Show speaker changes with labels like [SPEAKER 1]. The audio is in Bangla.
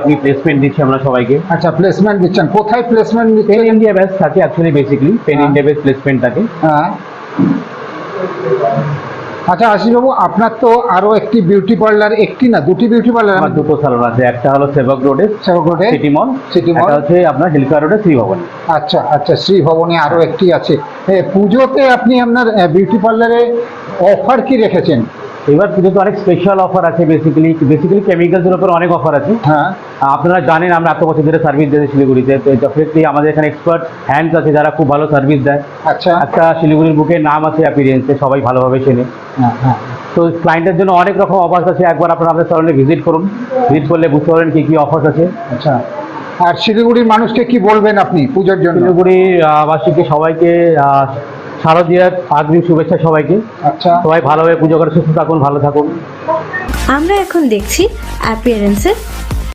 [SPEAKER 1] আপনি প্লেসমেন্ট দিচ্ছি আমরা সবাইকে।
[SPEAKER 2] আচ্ছা প্লেসমেন্ট দিচ্ছেন। কোথায় প্লেসমেন্ট
[SPEAKER 1] পেন
[SPEAKER 2] দিচ্ছেন
[SPEAKER 1] ইন্ডিয়া ব্যাচ থাকে actually basically pan. India base placement থাকে।
[SPEAKER 2] হ্যাঁ। আচ্ছা আশিসবাবু আপনার তো আরও একটি বিউটি পার্লার একটি না দুটি বিউটি পার্লার
[SPEAKER 1] আমার দুটো সালন আছে। একটা হলো সেবক রোডে
[SPEAKER 2] সেবকরোডে
[SPEAKER 1] সিটি মল
[SPEAKER 2] সিটি।
[SPEAKER 1] একটা হচ্ছে আপনার হিলকা রোডে শ্রী ভবন
[SPEAKER 2] আচ্ছা আচ্ছা শ্রী ভবনে আরও একটি আছে। পুজোতে আপনি আপনার বিউটি পার্লারে অফার কি রেখেছেন?
[SPEAKER 1] এবার পুজোতে অনেক স্পেশাল অফার আছে বেসিক্যালি বেসিক্যালি কেমিক্যালসের উপর অনেক অফার আছে।
[SPEAKER 2] হ্যাঁ।
[SPEAKER 1] আপনারা জানেন আমরা এত বছর ধরে সার্ভিস দিয়েছি শিলিগুড়িতে তো ডেফিনেটলি আমাদের এখানে এক্সপার্ট হ্যান্ডস আছে যারা খুব ভালো সার্ভিস দেয়।
[SPEAKER 2] আচ্ছা।
[SPEAKER 1] একটা শিলিগুড়ির বুকে নাম আছে অ্যাপিরিয়েন্সে সবাই ভালোভাবে চেনে।
[SPEAKER 2] হ্যাঁ হ্যাঁ।
[SPEAKER 1] তো ক্লায়েন্টের জন্য অনেক রকম অফার আছে একবার আপনারা আমাদের সালনে ভিজিট করুন। ভিজিট করলে বুঝতে পারবেন কী কী অফার আছে।
[SPEAKER 2] আচ্ছা। আর শিলিগুড়ির মানুষকে কি বলবেন আপনি পুজোর জন্য?
[SPEAKER 1] শিলিগুড়ি আহ, বাসীকে সবাইকে শারদীয়ার আগ্রিম শুভেচ্ছা সবাইকে।
[SPEAKER 2] আচ্ছা।
[SPEAKER 1] সবাই ভালোভাবে পুজো করে সুস্থ থাকুন ভালো থাকুন।
[SPEAKER 3] আমরা এখন দেখছি অ্যাপিয়ারেন্সের